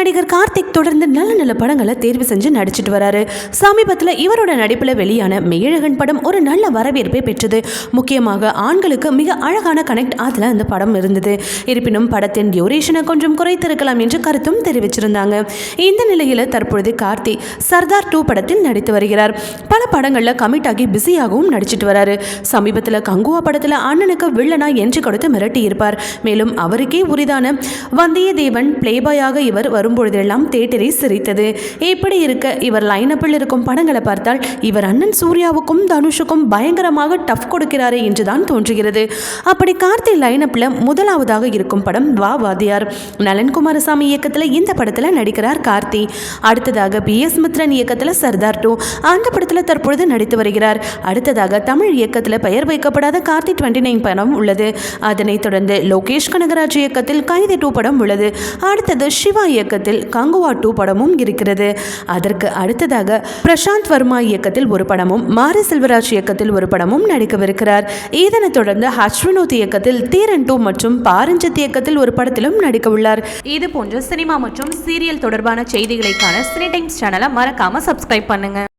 நடிகர் கார்த்திக் தொடர்ந்து நல்ல நல்ல படங்களை தேர்வு செஞ்சு நடிச்சிட்டு வராரு. சமீபத்தில் இவரோட நடிப்பில் வெளியான மெய்யழகன் படம் ஒரு நல்ல வரவேற்பை பெற்றது. முக்கியமாக ஆண்களுக்கு மிக அழகான கனெக்ட் அதில் அந்த படம் இருந்தது. இருப்பினும் படத்தின் டியூரேஷனை கொஞ்சம் குறைத்திருக்கலாம் என்று கருத்தும் தெரிவிச்சிருந்தாங்க. இந்த நிலையில் தற்பொழுது கார்த்தி சர்தார் டூ படத்தில் நடித்து வருகிறார். பல படங்களில் கமிட் ஆகி பிஸியாகவும் நடிச்சிட்டு வராரு. சமீபத்தில் கங்குவா படத்தில் அண்ணனுக்கு வில்லனா என்று கொடுத்து மிரட்டி இருப்பார் மேலும் அவருக்கே உரிதான வந்தியத்தேவன் பிளேபாயாக இவர் வரும் வரும்பொழுதெல்லாம் தேட்டரை சிரித்தது. இப்படி இருக்க? இவர் லைனப்பில் இருக்கும் படங்களை பார்த்தால் இவர் அண்ணன் சூர்யாவுக்கும் தனுஷுக்கும் பயங்கரமாக டஃப் கொடுக்கிறாரே என்றுதான் தோன்றுகிறது. அப்படி கார்த்தி லைனப்பில் முதலாவதாக இருக்கும் படம் வா வாதியார் நலன் குமாரசாமி இயக்கத்தில் இந்த படத்தில் நடிக்கிறார் கார்த்தி. அடுத்ததாக பி. எஸ். மித்ரன் இயக்கத்தில் சர்தார் டூ. அந்த படத்தில் தற்பொழுது நடித்து வருகிறார். அடுத்ததாக தமிழ் இயக்கத்தில் பெயர் வைக்கப்படாத கார்த்தி டுவெண்ட்டி நைன் படம் உள்ளது. அதனைத் தொடர்ந்து லோகேஷ் கனகராஜ் இயக்கத்தில் கைதி டூ படம் உள்ளது. அடுத்தது சிவா இயக்கத்தில் கங்குவா டூ படமும் இருக்கிறது. அதற்கு அடுத்ததாக பிரசாந்த் வர்மா இயக்கத்தில் ஒரு படமும் மாரி செல்வராஜ் இயக்கத்தில் ஒரு படமும் நடிக்கவிருக்கிறார். இதனைத் தொடர்ந்து ஹர்ஷ் வினோத் இயக்கத்தில் தீரன் டூ மற்றும் பாரஞ்சத் இயக்கத்தில் ஒரு படத்திலும் நடிக்க உள்ளார். இது போன்ற சினிமா மற்றும் சீரியல் தொடர்பான செய்திகளைக்கான சினி டைம்ஸ் சேனலை மறக்காம சப்ஸ்கிரைப் பண்ணுங்க.